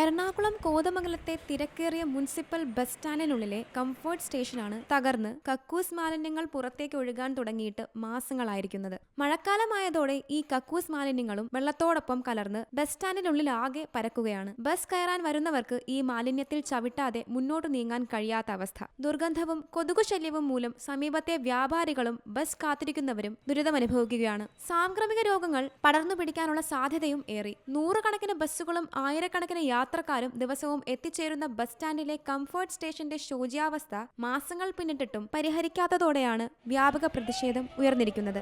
എറണാകുളം കോതമംഗലത്തെ തിരക്കേറിയ municipal bus സ്റ്റാൻഡിനുള്ളിലെ comfort സ്റ്റേഷനാണ് തകർന്ന് കക്കൂസ് മാലിന്യങ്ങൾ പുറത്തേക്ക് ഒഴുകാൻ തുടങ്ങിയിട്ട് മാസങ്ങളായിരിക്കുന്നത്. മഴക്കാലമായതോടെ ഈ കക്കൂസ് മാലിന്യങ്ങളും വെള്ളത്തോടൊപ്പം കലർന്ന് ബസ് സ്റ്റാൻഡിനുള്ളിൽ ആകെ പരക്കുകയാണ്. ബസ് കയറാൻ വരുന്നവർക്ക് ഈ മാലിന്യത്തിൽ ചവിട്ടാതെ മുന്നോട്ട് നീങ്ങാൻ കഴിയാത്ത അവസ്ഥ. ദുർഗന്ധവും കൊതുകു ശല്യവും മൂലം സമീപത്തെ വ്യാപാരികളും ബസ് കാത്തിരിക്കുന്നവരും ദുരിതമനുഭവിക്കുകയാണ്. സാംക്രമിക രോഗങ്ങൾ പടർന്നു പിടിക്കാനുള്ള സാധ്യതയും ഏറി. നൂറുകണക്കിന് ബസ്സുകളും ആയിരക്കണക്കിന് യാത്രക്കാരും ദിവസവും എത്തിച്ചേരുന്ന ബസ് സ്റ്റാൻഡിലെ കംഫർട്ട് സ്റ്റേഷന്റെ ശോചിയാവസ്ഥ മാസങ്ങൾ പിന്നിട്ടിട്ടും പരിഹരിക്കാത്തതോടെയാണ് വ്യാപക പ്രതിഷേധം ഉയർന്നിരിക്കുന്നത്.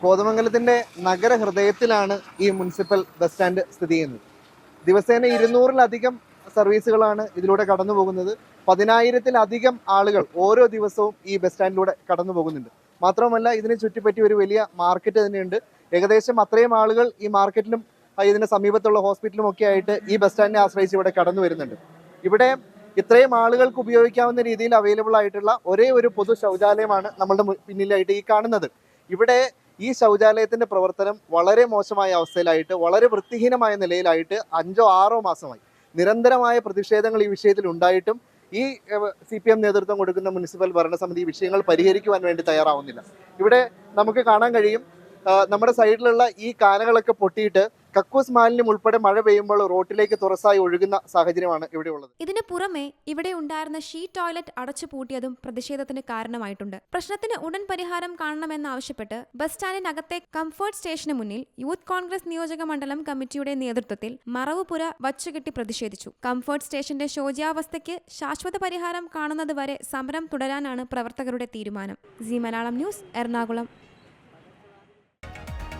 കോതമംഗലത്തിന്റെ നഗരഹൃദയത്തിലാണ് ഈ മുനിസിപ്പൽ ബസ് സ്റ്റാൻഡ് സ്ഥിതി ചെയ്യുന്നത്. ദിവസേന ഇരുന്നൂറിലധികം സർവീസുകളാണ് ഇതിലൂടെ കടന്നു പോകുന്നത്. പതിനായിരത്തിലധികം ആളുകൾ ഓരോ ദിവസവും ഈ ബസ് സ്റ്റാൻഡിലൂടെ കടന്നു പോകുന്നുണ്ട്. മാത്രമല്ല ഇതിനെ ചുറ്റിപ്പറ്റി ഒരു വലിയ മാർക്കറ്റ് തന്നെയുണ്ട്. ഏകദേശം അത്രയും ആളുകൾ ഈ മാർക്കറ്റിലും ഇതിന് സമീപത്തുള്ള ഹോസ്പിറ്റലും ഒക്കെ ആയിട്ട് ഈ ബസ് സ്റ്റാൻഡിനെ ആശ്രയിച്ച് ഇവിടെ കടന്നു വരുന്നുണ്ട്. ഇവിടെ ഇത്രയും ആളുകൾക്ക് ഉപയോഗിക്കാവുന്ന രീതിയിൽ അവൈലബിൾ ആയിട്ടുള്ള ഒരേ ഒരു പൊതു ശൗചാലയമാണ് നമ്മളുടെ പിന്നിലായിട്ട് ഈ കാണുന്നത്. ഇവിടെ ഈ ശൗചാലയത്തിന്റെ പ്രവർത്തനം വളരെ മോശമായ അവസ്ഥയിലായിട്ട് വളരെ വൃത്തിഹീനമായ നിലയിലായിട്ട് അഞ്ചോ ആറോ മാസമായി. നിരന്തരമായ പ്രതിഷേധങ്ങൾ ഈ വിഷയത്തിൽ ഉണ്ടായിട്ടും ഈ സി പി എം നേതൃത്വം കൊടുക്കുന്ന മുനിസിപ്പൽ ഭരണസമിതി വിഷയങ്ങൾ പരിഹരിക്കുവാൻ വേണ്ടി തയ്യാറാവുന്നില്ല. ഇവിടെ നമുക്ക് കാണാൻ കഴിയും നമ്മുടെ സൈഡിലുള്ള ഈ കാനകളൊക്കെ പൊട്ടിയിട്ട് കക്കൂസ് മാലിന്യം ഉൾപ്പെടെ മഴ പെയ്യുമ്പോൾ റോട്ടിലേക്ക് തുറസായി ഒഴുകുന്ന സാഹചര്യമാണ് ഇവിടെ ഉള്ളത് ഇതിന് പുറമെ ഇവിടെ ഉണ്ടായിരുന്ന ഷീ ടോയ്ലറ്റ് അടച്ചു പൂട്ടിയതും പ്രതിഷേധത്തിന് കാരണമായിട്ടുണ്ട്. പ്രശ്നത്തിന് ഉടൻ പരിഹാരം കാണണമെന്നാവശ്യപ്പെട്ട് ബസ് സ്റ്റാൻഡിനകത്തെ കംഫർട്ട് സ്റ്റേഷന് മുന്നിൽ യൂത്ത് കോൺഗ്രസ് നിയോജക മണ്ഡലം കമ്മിറ്റിയുടെ നേതൃത്വത്തിൽ മറവുപുര വച്ചുകെട്ടി പ്രതിഷേധിച്ചു. കംഫർട്ട് സ്റ്റേഷന്റെ ശോച്യാവസ്ഥയ്ക്ക് ശാശ്വത പരിഹാരം കാണുന്നതുവരെ സമരം തുടരാനാണ് പ്രവർത്തകരുടെ തീരുമാനം. C Malayalam news Ernakulam.